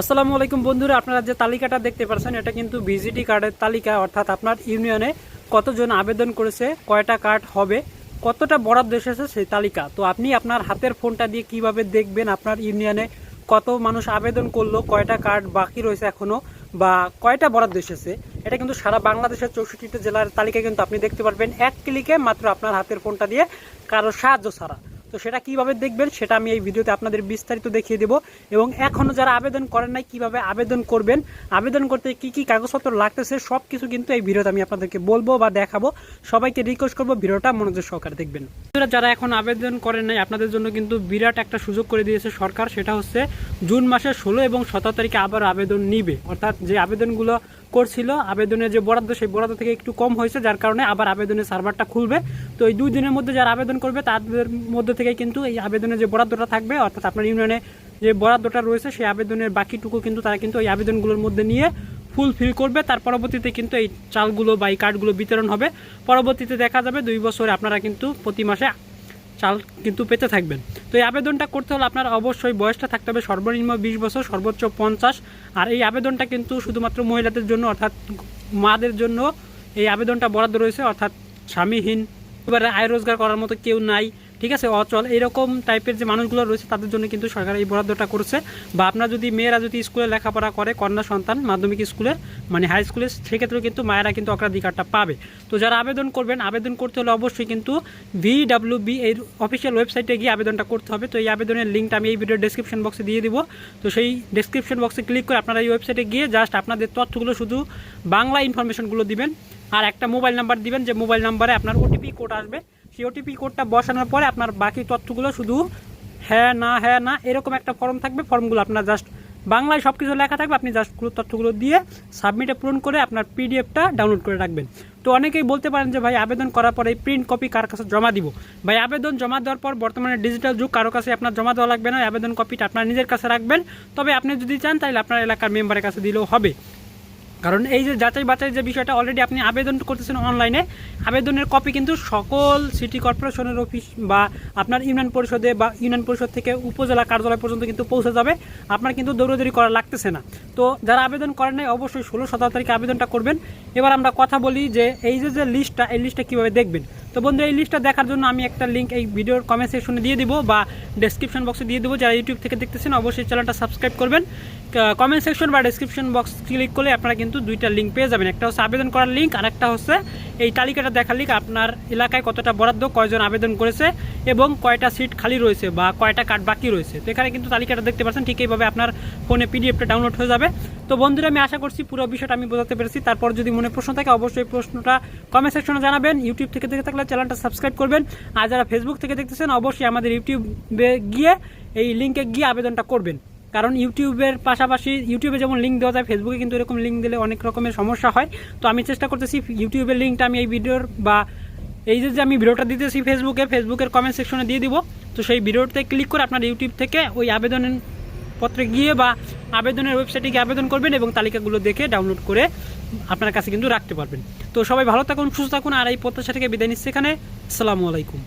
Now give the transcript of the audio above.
আসসালামু আলাইকুম বন্ধুরা, আপনারা যে তালিকাটা দেখতে পাচ্ছেন, এটা কিন্তু ভিজিটি কার্ডের তালিকা, অর্থাৎ আপনার ইউনিয়নে কতজন আবেদন করেছে, কয়টা কার্ড হবে, কতটা বরাদ্দ এসেছে সেই তালিকা। তো আপনি আপনার হাতের ফোনটা দিয়ে কীভাবে দেখবেন আপনার ইউনিয়নে কত মানুষ আবেদন করল, কয়টা কার্ড বাকি রয়েছে এখনও, বা কয়টা বরাদ্দ এসেছে, এটা কিন্তু সারা বাংলাদেশের চৌষট্টিটা জেলার তালিকা কিন্তু আপনি দেখতে পারবেন। এক ক্লিকে মাত্র আপনার হাতের ফোনটা দিয়ে কারও সাহায্য ছাড়া। তো সেটা কীভাবে দেখবেন সেটা আমি এই ভিডিওতে আপনাদের বিস্তারিত দেখিয়ে দেব। এবং এখনও যারা আবেদন করেন নাই, কীভাবে আবেদন করবেন, আবেদন করতে কি কি কাগজপত্র লাগতেছে সব কিছু কিন্তু এই ভিডিওতে আমি আপনাদেরকে বলব বা দেখাবো। সবাইকে রিকোয়েস্ট করব ভিডিওটা মনোযোগ সহকারে দেখবেন। যারা এখন আবেদন করেন নাই, আপনাদের জন্য কিন্তু বিরাট একটা সুযোগ করে দিয়েছে সরকার। সেটা হচ্ছে জুন মাসের ষোলো এবং সতেরো তারিখে আবার আবেদন নিবে। অর্থাৎ যে আবেদনগুলো করছিল আবেদনের যে বরাদ্দ, সেই বরাদ্দ থেকে একটু কম হয়েছে, যার কারণে আবার আবেদনের সার্ভারটা খুলবে। তো এই দুই দিনের মধ্যে যারা আবেদন করবে, তাদের মধ্যে থেকে কিন্তু এই আবেদনের যে বরাদ্দটা থাকবে, অর্থাৎ আপনার ইউনিয়নে যে বরাদ্দটা রয়েছে, সেই আবেদনের বাকিটুকু কিন্তু তারা কিন্তু এই আবেদনগুলোর মধ্যে নিয়ে ফুল ফিল করবে। তার পরবর্তীতে কিন্তু এই চালগুলো বা এই কার্ডগুলো বিতরণ হবে। পরবর্তীতে দেখা যাবে দুই বছরে আপনারা কিন্তু প্রতি মাসে চাল কিন্তু পেতে থাকবেন। তো এই আবেদনটা করতে হলে আপনার অবশ্যই বয়সটা থাকতে হবে সর্বনিম্ন বিশ বছর, সর্বোচ্চ পঞ্চাশ। আর এই আবেদনটা কিন্তু শুধুমাত্র মহিলাদের জন্য, অর্থাৎ মাদের জন্য এই আবেদনটা বরাদ্দ রয়েছে, অর্থাৎ স্বামীহীন। এবারে আয় রোজগার করার মতো কেউ নাই। ঠিক আছে, অচল এরকম টাইপের যে মানুষগুলো রয়েছে তাদের জন্য কিন্তু সরকার এই বরাদ্দটা করছে। বা আপনার যদি মেয়েরা যদি স্কুলে লেখাপড়া করে, কন্যা সন্তান, মাধ্যমিক স্কুলে মানে হাই স্কুলে সেক্ষেত্রেও কিন্তু মায়েরা কিন্তু অগ্রাধিকারটা পাবে। তো যারা আবেদন করবেন, আবেদন করতে হলে অবশ্যই কিন্তু ভিডাব্লিউবি এই অফিসিয়াল ওয়েবসাইটে গিয়ে আবেদনটা করতে হবে। তো এই আবেদনের লিঙ্কটা আমি এই ভিডিওর ডেসক্রিপশন বক্সে দিয়ে দিব। তো সেই ডেসক্রিপশন বক্সে ক্লিক করে আপনারা এই ওয়েবসাইটে গিয়ে জাস্ট আপনাদের তথ্যগুলো শুধু বাংলা ইনফরমেশনগুলো দিবেন। আর একটা মোবাইল নাম্বার দিবেন, যে মোবাইল নাম্বারে আপনার ওটিপি কোড আসবে। সেই ওটিপি কোডটা বসানোর পরে আপনার বাকি তথ্যগুলো শুধু হ্যাঁ না হ্যাঁ না এরকম একটা ফর্ম থাকবে। ফর্মগুলো আপনার জাস্ট বাংলায় সব কিছু লেখা থাকবে। আপনি জাস্ট পুরো তথ্যগুলো দিয়ে সাবমিটে পূরণ করে আপনার পিডিএফটা ডাউনলোড করে রাখবেন। তো অনেকেই বলতে পারেন যে, ভাই, আবেদন করার পরে প্রিন্ট কপি কার কাছে জমা দিব? ভাই, আবেদন জমা দেওয়ার পর বর্তমানে ডিজিটাল যুগ, কারও কাছে আপনার জমা দেওয়া লাগবে না। আবেদন কপিটা আপনার নিজের কাছে রাখবেন। তবে আপনি যদি চান, তাহলে আপনার এলাকার মেম্বারের কাছে দিলেও হবে। কারণ এই যে যাচাই বাছাই যে বিষয়টা অলরেডি আপনি আবেদন করতেছেন অনলাইনে আবেদনের কপি কিন্তু সকল সিটি কর্পোরেশনের অফিস বা আপনার ইউনিয়ন পরিষদে বা ইউনিয়ন পরিষদ থেকে উপজেলা কার্যালয় পর্যন্ত কিন্তু পৌঁছে যাবে। আপনার কিন্তু দৌড়দৌড়ি করা লাগতেছে না। তো যারা আবেদন করেন নাই, অবশ্যই ষোলো সতেরো তারিখে আবেদনটা করবেন। এবার আমরা কথা বলি যে এই যে যে লিস্টটা এই লিস্টটা কীভাবে দেখবেন? তো বন্ধু, এই লিস্টটা দেখার জন্য আমি একটা লিঙ্ক এই ভিডিওর কমেন্ট সেকশনে দিয়ে দিব বা ডেসক্রিপশন বক্সে দিয়ে দেবো। যারা ইউটিউব থেকে দেখতেছেন, অবশ্যই চ্যানেলটা সাবস্ক্রাইব করবেন। কমেন্ট সেকশন বা ডেসক্রিপশন বক্স ক্লিক করলে আপনারা কিন্তু দুইটা লিঙ্ক পেয়ে যাবেন। একটা হচ্ছে আবেদন করার লিঙ্ক আর একটা হচ্ছে এই তালিকাটা দেখার লিঙ্ক আপনার এলাকায় কতটা বরাদ্দ, কয়জন আবেদন করেছে এবং কয়টা সিট খালি রয়েছে বা কয়টা কার্ড বাকি রয়েছে। তো এখানে কিন্তু তালিকাটা দেখতে পাচ্ছেন, ঠিক এইভাবে আপনার ফোনে পিডিএফটা ডাউনলোড হয়ে যাবে। তো বন্ধুরা, আমি আশা করছি পুরো বিষয়টা আমি বোঝাতে পেরেছি। তারপর যদি মনে প্রশ্ন থাকে, অবশ্যই প্রশ্নটা কমেন্ট সেকশনে জানাবেন। ইউটিউব থেকে দেখে থাকলে চ্যানেলটা সাবস্ক্রাইব করবেন। আর যারা ফেসবুক থেকে দেখতেছেন, অবশ্যই আমাদের ইউটিউবে গিয়ে এই লিঙ্কে গিয়ে আবেদনটা করবেন। কারণ ইউটিউবের পাশাপাশি, ইউটিউবে যেমন লিঙ্ক দেওয়া যায় ফেসবুকে কিন্তু এরকম লিঙ্ক দিলে অনেক রকমের সমস্যা হয়। তো আমি চেষ্টা করতেছি ইউটিউবের লিঙ্কটা আমি এই ভিডিওর বা এই যে আমি ভিডিওটা দিতেছি ফেসবুকে ফেসবুকের কমেন্ট সেকশনে দিয়ে দিব। তো সেই ভিডিওতে ক্লিক করে আপনার ইউটিউব থেকে ওই আবেদনের পত্রে গিয়ে বা আবেদনের ওয়েবসাইটে গিয়ে আবেদন করবেন এবং তালিকাগুলো দেখে ডাউনলোড করে আপনার কাছে কিন্তু রাখতে পারবেন। তো সবাই ভালো থাকুন, সুস্থ থাকুন, আর এই প্রত্যাশা থেকে বিদায় নিচ্ছে এখানে। আসসালামু আলাইকুম।